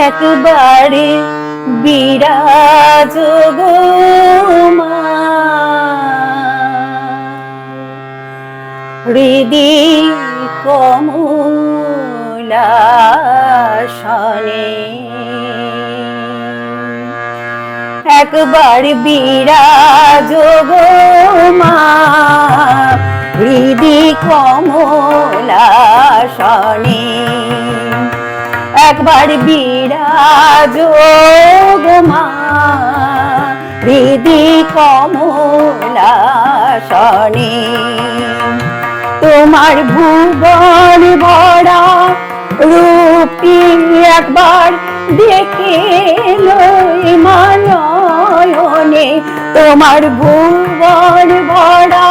একবারে বিরাজ গো মা। হৃদি কমলাসনে একবার বিরাজ গো মা। হৃদি কমলাসনে একবার বিরাজ মা। তোমার ভুবন ভরা রূপটি একবার দেখে মানয়নে তোমার ভুবন ভরা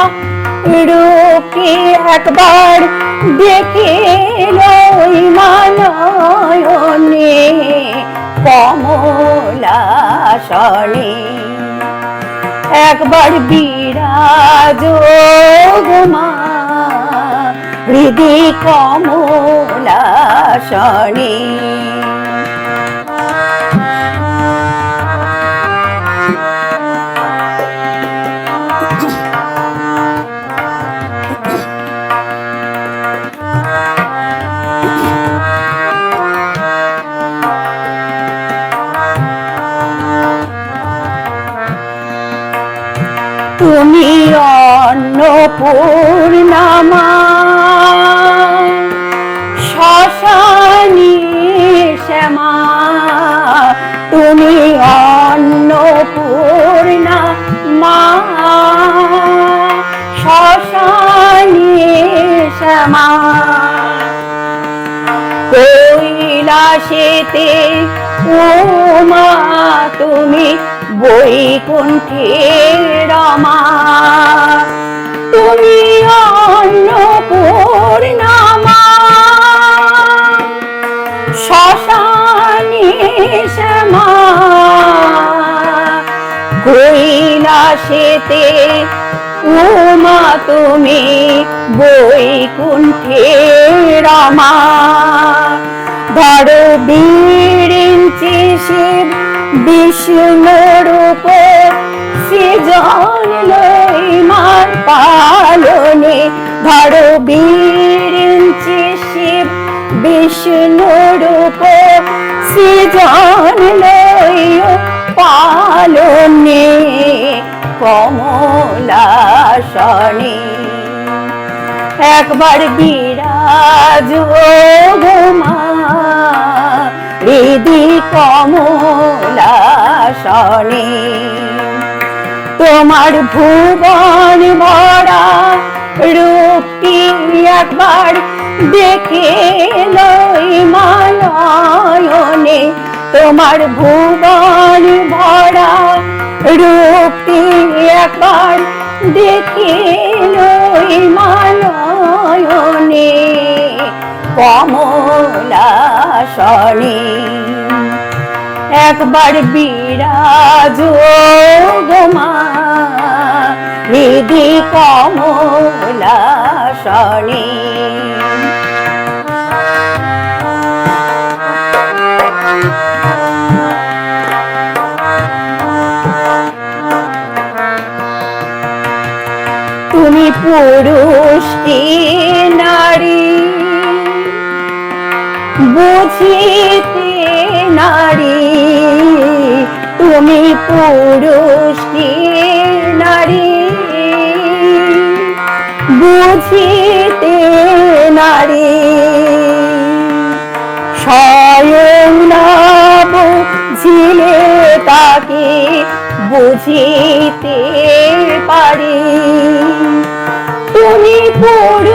রূপটি একবার দেখে মানয়নে কমলাসনে একবার বিরাজ মা হৃদি কমলাসনে তুমি অন্নপূর্ণামা শ্মশানী শ্যামা। তুমি অন্নপূর্ণা মা। শশানি শ্যামা। কৈলাসেতে উমা তুমি বৈকুণ্ঠে রমা তুমি অন্নপূর্ণামা। শ্মশানে শ্যামা। কৈলাসেতে উমা তুমি বৈকুণ্ঠে রমা ধরো বীরিঞ্চি শিব বিষ্ণুর উপর সৃজন লইমার পালনে ধরো বীরিঞ্চি শিব বিষ্ণুর উপর সৃজন লই পালনে কমলাসনে। একবার বিরাজ গো মা হৃদি কমলাসনে তোমার ভুবন ভরা রূপটি একবার দেখে লই মালয়নে। তোমার ভুবন ভরা রূপটি একবার দেখে লই মালয়নে। কমলাসনে। একবার বিরাজ গোমা হৃদি কমলাসনে। তুমি পুরুষ নারী? বুঝিতে নারী, তুমি পুরুষ নারী? বুঝিতে নারী, স্বয়ং না বুঝিলে তাকে বুঝিতে পারি। তুমি পুরুষ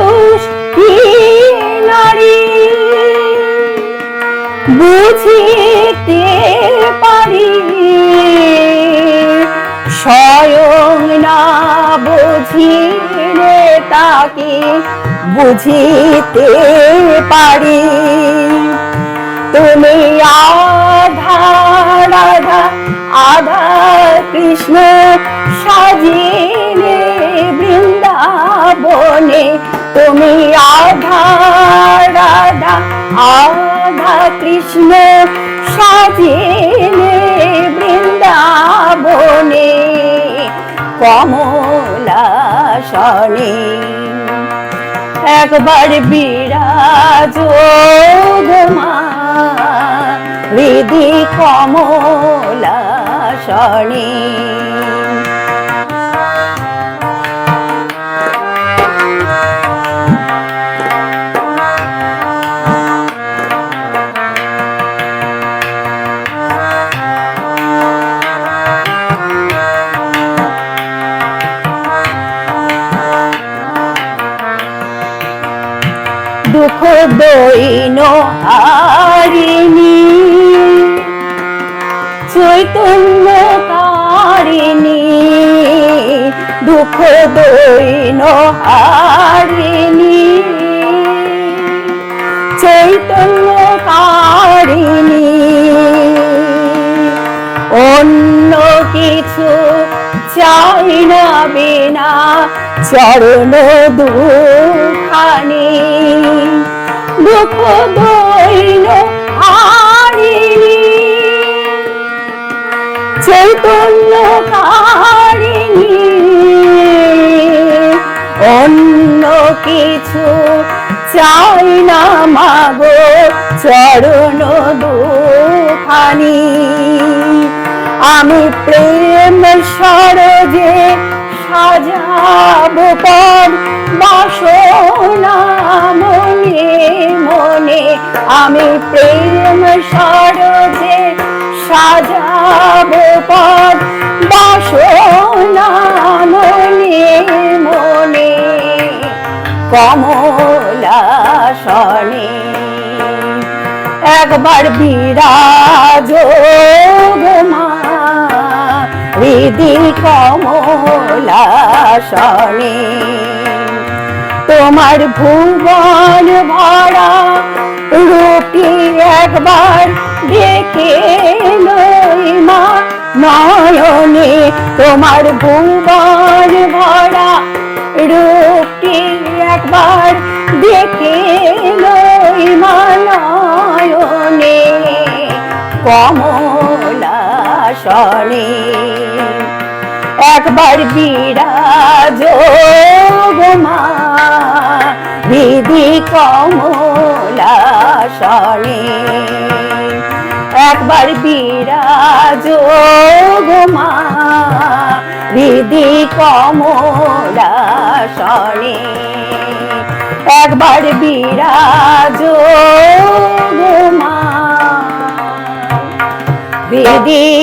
ফিরে তাকে বুঝিতে পারি। তুমি আধা, রাধা, আধা কৃষ্ণ সাজিলে বৃন্দাবনে। তুমি আধা, রাধা, আধা কৃষ্ণ সাজিলে বৃন্দাবনে। কমলা শনি একবার বিরাজ মা হৃদি কমলা দুঃখ দৈন হারিণী। চৈতন্য কারিণী দুঃখ দৈন হারিণী। চৈতন্য কারিণী অন্য কিছু চাই না বিনা চরণ দুখানি। দুঃখ দৈন হারিণী চৈতন্য কারিণী অন্য কিছু চাই না মাগো, চরণ দুখানি। আমি প্রেম সরজে সাজাব পদ বাসনা আমি প্রেম সরজে সাজাব পদ বাসনা মনে কমলা শনে একবার বিরাজ মা কমলা শনে তোমার ভুবন একবার লই মা, নয়নে তোমার ভুবন ভরা রূপটি একবার দেখে মা, নয়নে কমলা শনে একবার বিরাজ মা, দিদি কমলা শনে একবার বিরাজ গোমা দিদি কমরা সরে একবার বিরাজ গোমা দিদি